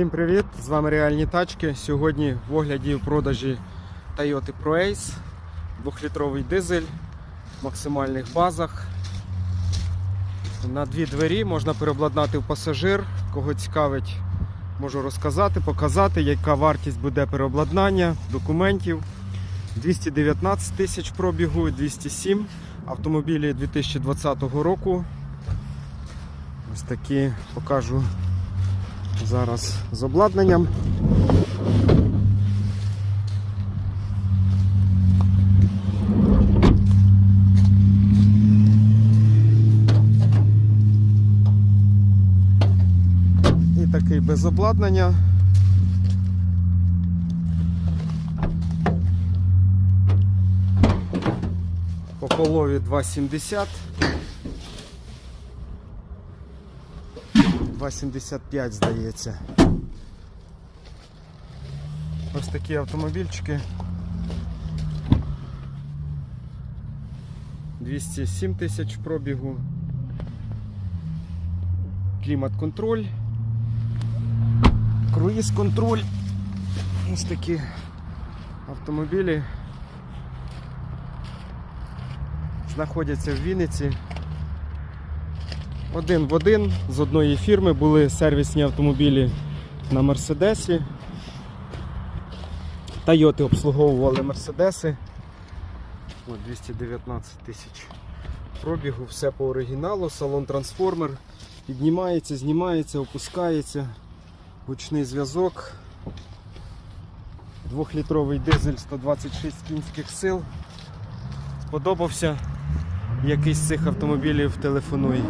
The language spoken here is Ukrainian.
Всім привіт! З вами Реальні тачки. Сьогодні в огляді в продажі Toyota ProAce, 2-літровий дизель в максимальних базах. На дві двері можна переобладнати в пасажир. Кого цікавить, можу розказати, показати, яка вартість буде переобладнання, документів. 219 тисяч пробігу, 207 автомобілі 2020 року. Ось такі покажу зараз з обладнанням. І такий без обладнання. По полові 2,70. 2,75 здається. Ось такі автомобільчики. 207 тисяч пробігу. Клімат-контроль. Круїз-контроль. Ось такі автомобілі. Знаходяться в Вінниці. Один в один з одної фірми були сервісні автомобілі на Мерседесі. Тойоти обслуговували Мерседеси. 219 тисяч пробігу, все по оригіналу, салон трансформер. Піднімається, знімається, опускається, гучний зв'язок. Двохлітровий дизель 126 кінських сил. Сподобався якийсь з цих автомобілів телефонуй.